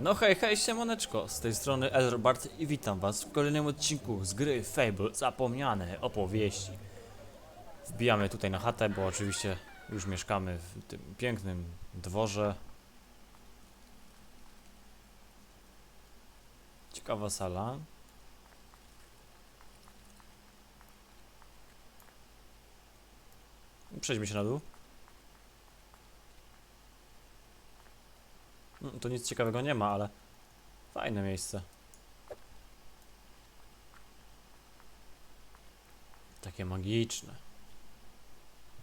No hej, hej, siemoneczko, z tej strony Elrobart i witam was w kolejnym odcinku z gry Fable Zapomniane Opowieści. Wbijamy tutaj na chatę, bo oczywiście już mieszkamy w tym pięknym dworze. Ciekawa sala. Przejdźmy się na dół. Tu nic ciekawego nie ma, ale fajne miejsce. Takie magiczne.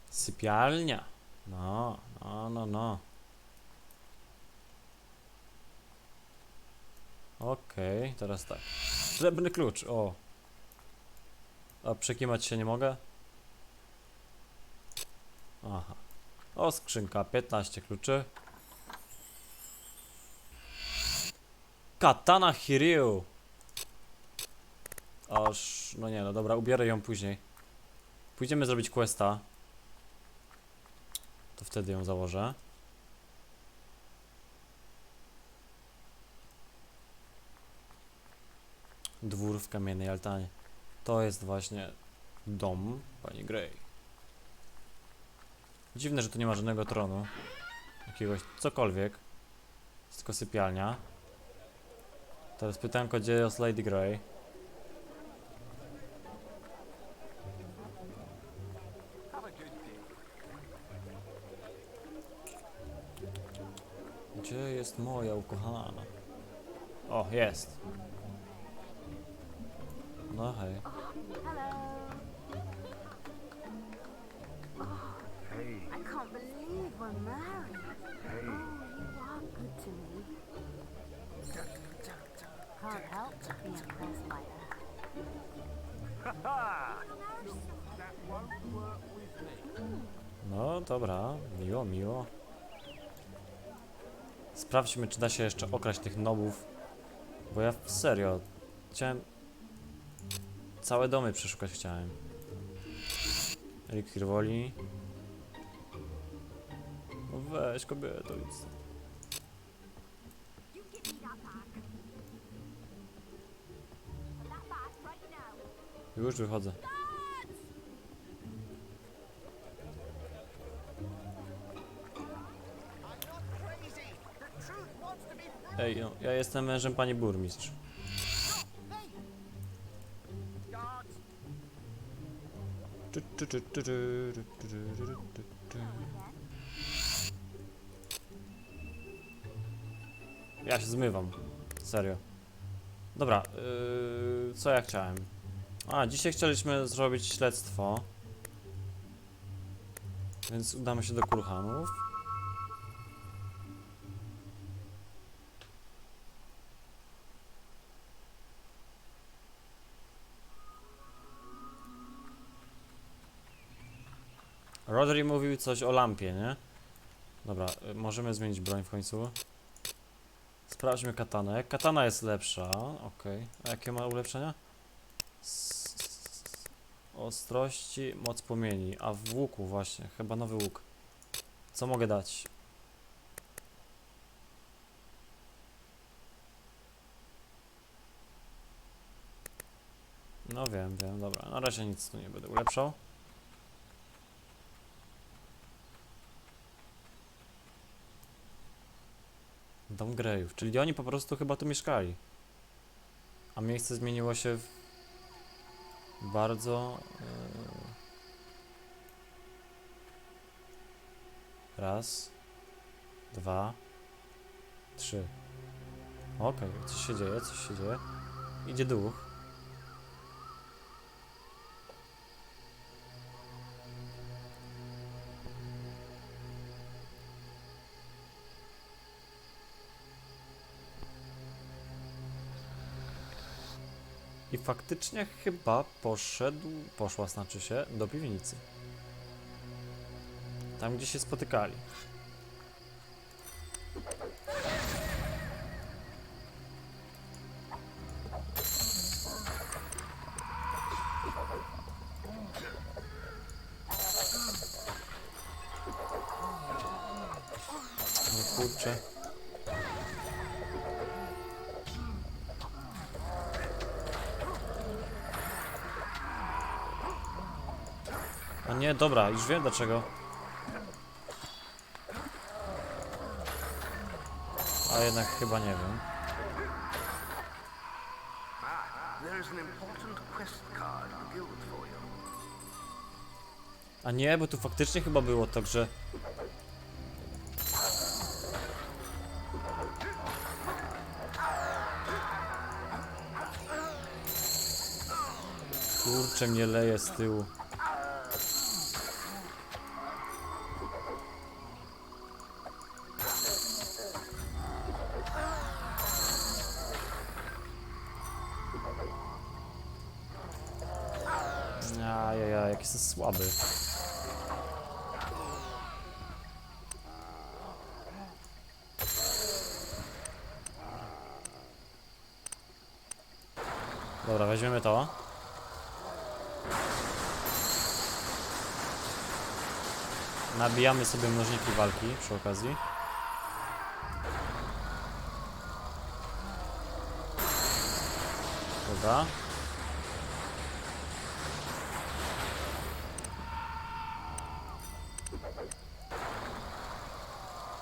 Sypialnia. No, no, no, no. Okej, teraz tak. Srebrny klucz, o. A przekimać się nie mogę? Aha. O, skrzynka, 15 kluczy. Katana Hiryu. Aż, no nie, no dobra, ubiorę ją później. Pójdziemy zrobić questa. To wtedy ją założę. Dwór w kamiennej altanie. To jest właśnie dom pani Grey. Dziwne, że tu nie ma żadnego tronu. Jakiegoś cokolwiek. Jest tylko sypialnia. Teraz pytanko, gdzie jest Lady Grey? Gdzie jest moja ukochana? O, jest. No hej. Hey, I can't believe we're married. hey. Oh, you are good to me. Can't help but be impressed by her. That won't work with me. No dobra, miło, miło. Sprawdźmy, czy da się jeszcze okraść tych nobów. Bo ja serio chciałem. Całe domy przeszukać chciałem. Eliksir woli. No weź kobieto, idź. Już wychodzę. Ej, no, ja jestem mężem pani burmistrz. Ja się zmywam. Serio. Dobra, yy, co ja chciałem? A, dzisiaj chcieliśmy zrobić śledztwo. Więc udamy się do Kurhanów. Rodri mówił coś o lampie, nie? Dobra, y, możemy zmienić broń w końcu. Sprawdźmy katanę. Katana jest lepsza, okej. A jakie ma ulepszenia? Ostrości, moc płomieni. A w łuku właśnie, chyba nowy łuk. Co mogę dać? No wiem, wiem, dobra. Na razie nic tu nie będę ulepszał. Dom Grejów, czyli oni po prostu chyba tu mieszkali. A miejsce zmieniło się w bardzo. Yy... Raz, dwa, trzy. Okej, coś się dzieje, coś się dzieje. Idzie duch. Faktycznie chyba poszedł, poszła znaczy się, do piwnicy. Tam, gdzie się spotykali. No kurczę. Nie, dobra, już wiem dlaczego. A jednak chyba nie wiem. A nie, bo tu faktycznie chyba było tak, że... Kurczę, mnie leje z tyłu. Słaby. Dobra, weźmiemy to. Nabijamy sobie mnożniki walki przy okazji. Dobra.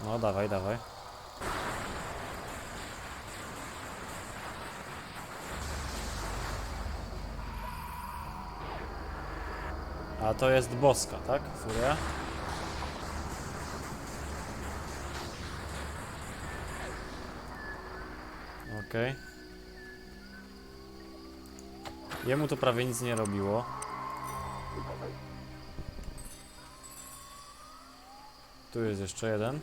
No dawaj, dawaj. A to jest boska, tak? Furia? Okej. Jemu to prawie nic nie robiło. Tu jest jeszcze jeden.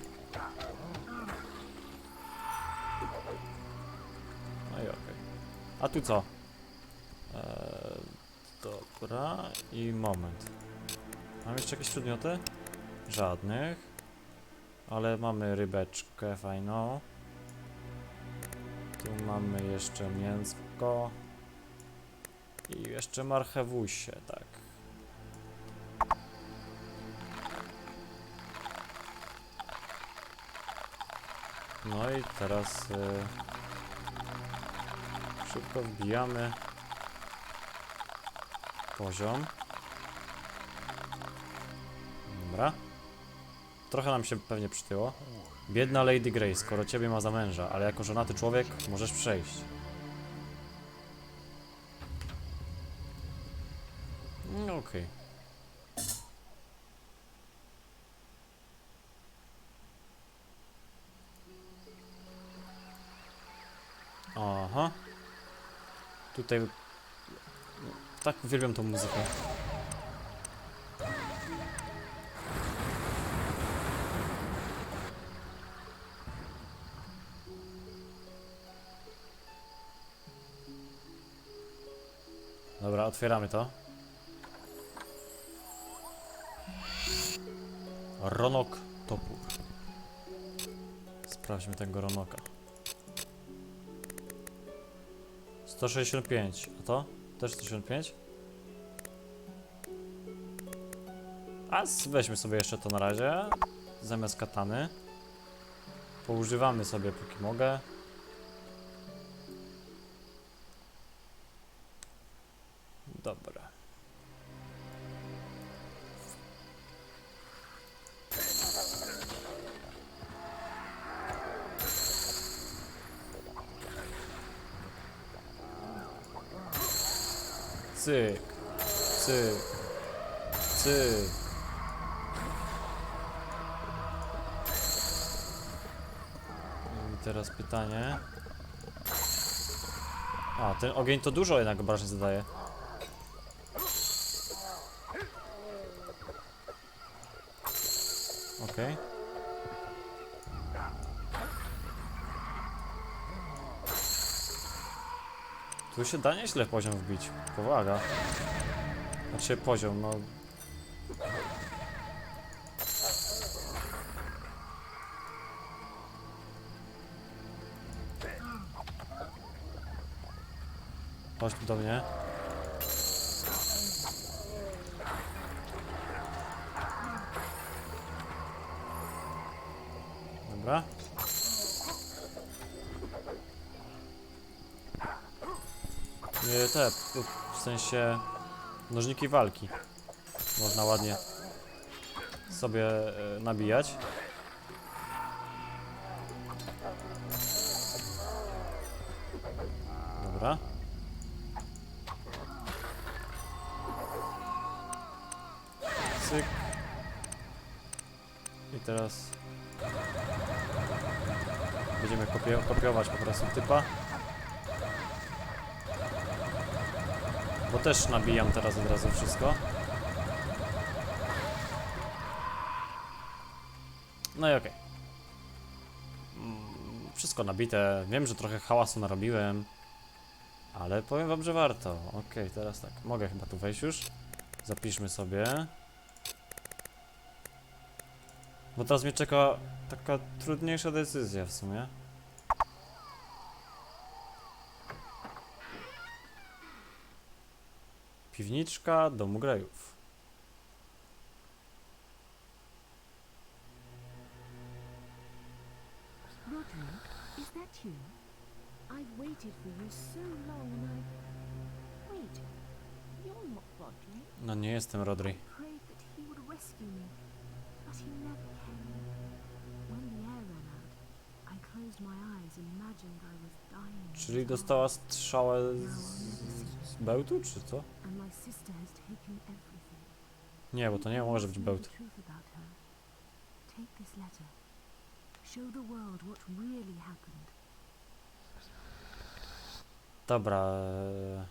No i okej. A tu co? Eee, dobra. I moment. Mam jeszcze jakieś przedmioty? Żadnych. Ale mamy rybeczkę fajną. Tu mamy jeszcze mięsko. I jeszcze marchewusie, tak. No i teraz y, szybko wbijamy poziom. Dobra. Trochę nam się pewnie przytyło. Biedna Lady Grey, skoro ciebie ma za męża, ale jako żonaty człowiek możesz przejść. No okej. Aha. Tutaj... Tak uwielbiam tą muzykę. Dobra, otwieramy to. Ronok topór. Sprawdźmy tego Ronoka. 165, a to? Też 165? A weźmy sobie jeszcze to na razie. Zamiast katany. Poużywamy sobie póki mogę. Cyk, cyk, cyk. I teraz pytanie. A, ten ogień to dużo jednak obrażeń zadaje. Okej. Tu się da nieźle poziom wbić. Powaga. Znaczy poziom, no... Chodź do mnie. Te, w sensie nożniki walki. można ładnie sobie e, nabijać. Dobra. Cyk. I teraz będziemy kopio kopiować po prostu typa. Bo też nabijam teraz od razu wszystko. No i okej. Mm, Wszystko nabite. Wiem, że trochę hałasu narobiłem. Ale powiem wam, że warto. Okej, teraz tak. Mogę chyba tu wejść już. Zapiszmy sobie. Bo teraz mnie czeka taka trudniejsza decyzja w sumie. Piwniczka domu Grejów. Roderick, is that you? I've waited for you so long and I... Wait, you're not Roderick. No nie jestem Rodri. Prayed that he would rescue me, but he never Czyli dostała strzałę z, z bełtu, czy co? Nie, bo to nie może być bełt. Dobra. e,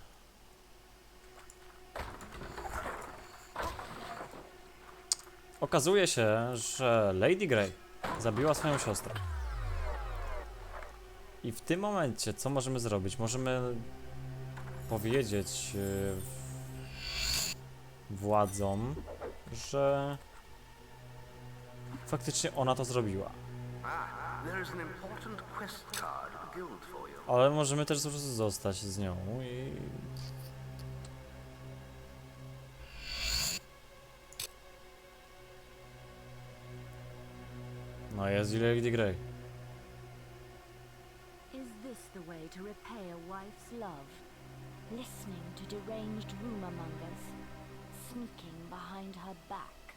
Okazuje się, że Lady Grey zabiła swoją siostrę. I w tym momencie, co możemy zrobić? Możemy powiedzieć e, władzom, że faktycznie ona to zrobiła. Ale możemy też zostać z nią i... No jest i Lady Grey. Is this the way to repay a wife's love? Listening to deranged rumor-mongers, sneaking behind her back.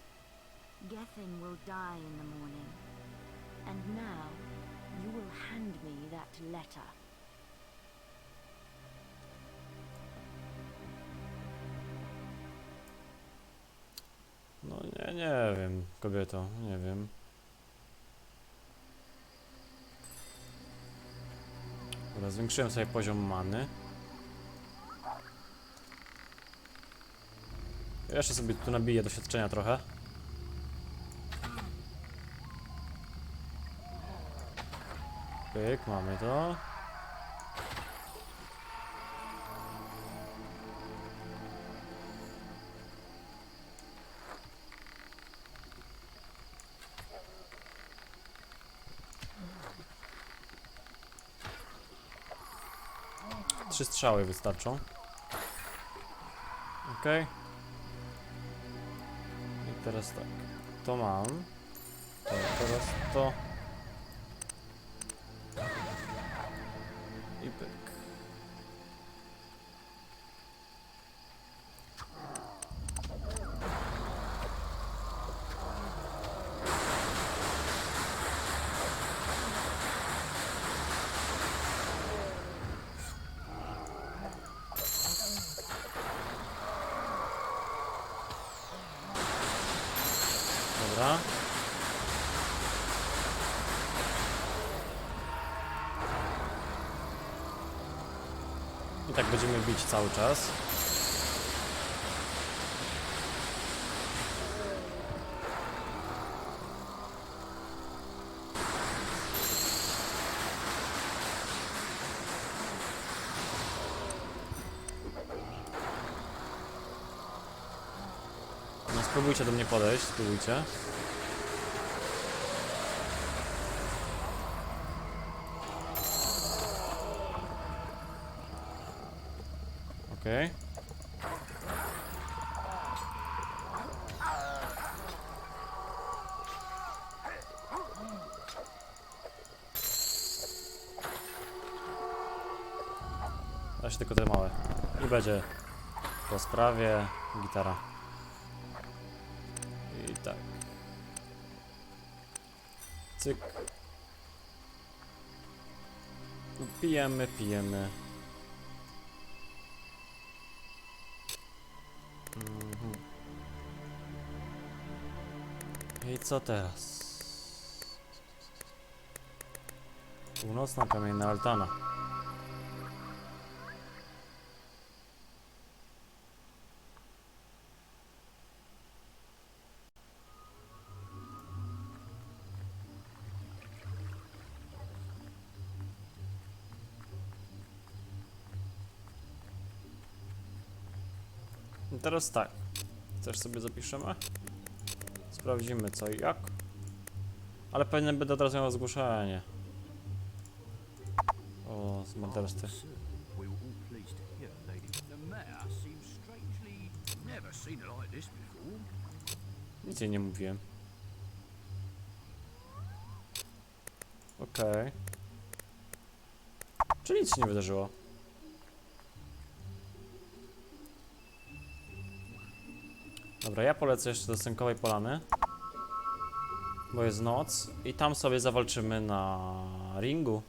Gethin will die in the morning. And now, you will hand me that letter. No nie, nie wiem, kobieto, nie wiem. Dobra, zwiększyłem sobie poziom many. Ja Jeszcze sobie tu nabiję doświadczenia trochę. Pyk, mamy to. Trzy strzały wystarczą. Ok. I teraz tak. To mam. To teraz to. I tak będziemy bić cały czas. No spróbujcie do mnie podejść, spróbujcie. Okej. Okay. Da się tylko te małe. I będzie po sprawie gitara. I tak. Cyk. Pijemy, pijemy. I co teraz? Północna kamienna altana. Teraz tak. Też sobie zapiszemy. Sprawdzimy co i jak. Ale pewnie będę od razu miał zgłoszenie. O, z morderstwy. Nic jej nie mówiłem. Okej. Czyli nic się nie wydarzyło. Dobra, ja polecę jeszcze do Sękowej Polany. Bo jest noc i tam sobie zawalczymy na ringu.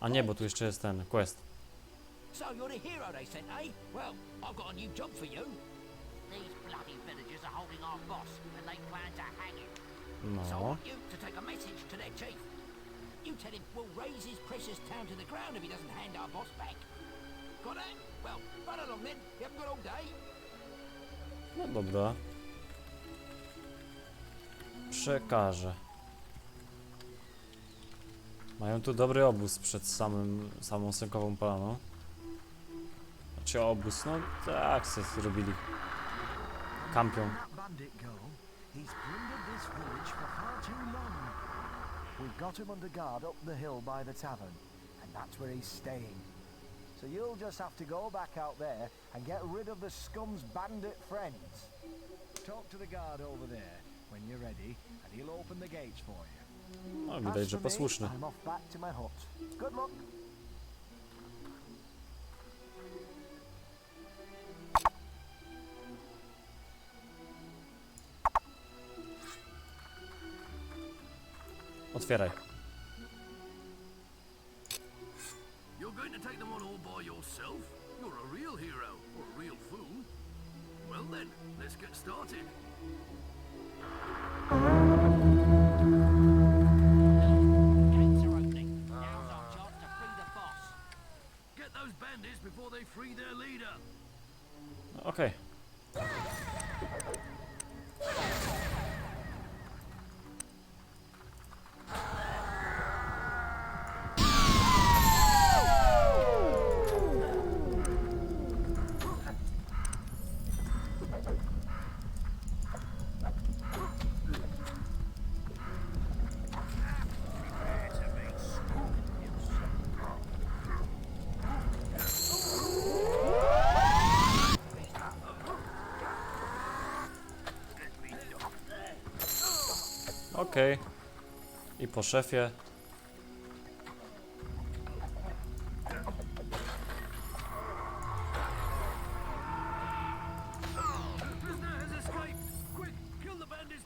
A nie, bo tu jeszcze jest ten quest. So you're the hero they sent, eh? Well, I've got a new job for you. These bloody villagers are holding our boss, and they plan to hang him. So I No. want you to take a message to their chief. You tell him we'll raise his precious town to the ground if he doesn't hand our boss back. Got that? Well, run along then. You haven't got all day. No dobra. Przekażę. Mają tu dobry obóz przed samym, samą Sękową Polaną. Znaczy obóz, no tak se zrobili. Kampią. That bandit go, he's plundered this village for far too long. We've got him under guard up the hill by the tavern, and that's where he's staying. So you'll just have to go back out there and get rid of the scum's bandit friends. Talk to the guard over there when you're ready, and he'll open the gates for you. No widać, że posłuszny. I'm off back to my hut. Good luck. Otwieraj. You're going to take them on all by yourself? You're a real hero, or a real fool. Well then, let's get started. Gates are opening. Now's our chance to free the boss. Get those bandits before they free their leader. Okej.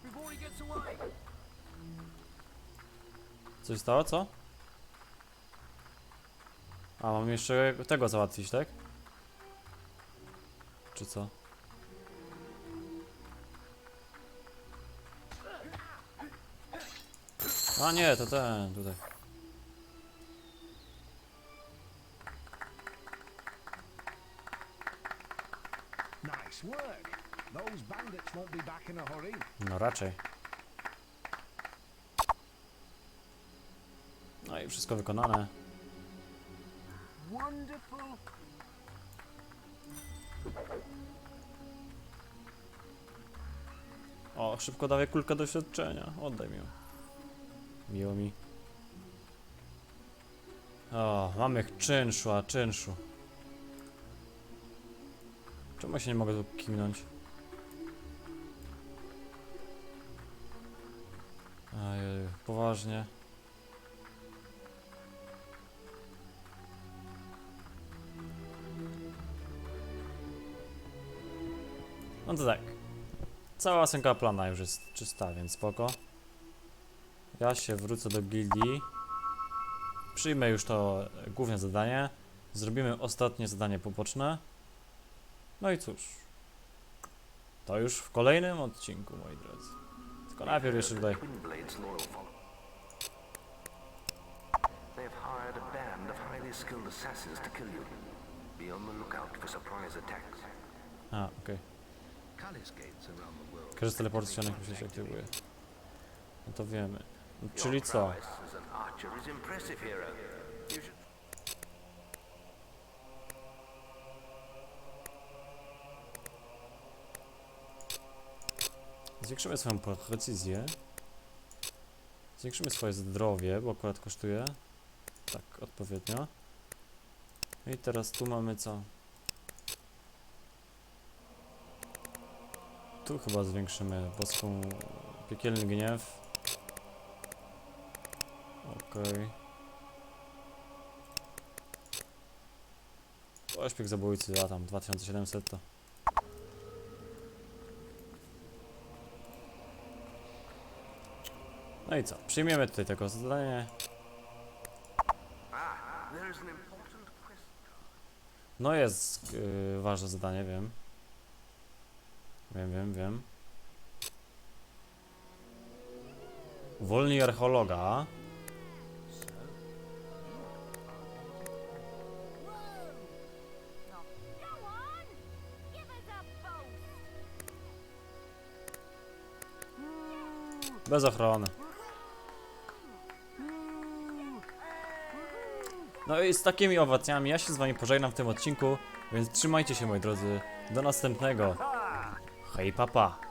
Before he gets away. Coś stało, co? A, mam jeszcze tego załatwić, tak? Czy co? A nie, to ten, tutaj. No raczej. No i wszystko wykonane. O, szybko dawaj kulkę doświadczenia. Oddaj mi ją. Miło mi. O, mamy czynszu, a czynszu. Czemu się nie mogę tu kimnąć? Ojej, poważnie. No to tak. Cała synka plana już jest czysta, więc spoko. Ja się wrócę do gildii. Przyjmę już to główne zadanie. Zrobimy ostatnie zadanie poboczne. No i cóż. To już w kolejnym odcinku, moi drodzy. Tylko najpierw jeszcze tutaj a okej. Każdy teleportacyjny się się aktywuje. No to wiemy. No, czyli co? Zwiększymy swoją precyzję. Zwiększymy swoje zdrowie, bo akurat kosztuje. Tak, odpowiednio. I teraz tu mamy co? Tu chyba zwiększymy boską piekielny gniew. Okej. Pośpiech zabójcy, a tam 2700 to. No i co? Przyjmiemy tutaj tego zadanie. No jest yy, ważne zadanie, wiem. Wiem, wiem, wiem. Uwolnij archeologa. Bez ochrony. No i z takimi owacjami ja się z wami pożegnam w tym odcinku, więc trzymajcie się moi drodzy. Do następnego. Hej papa.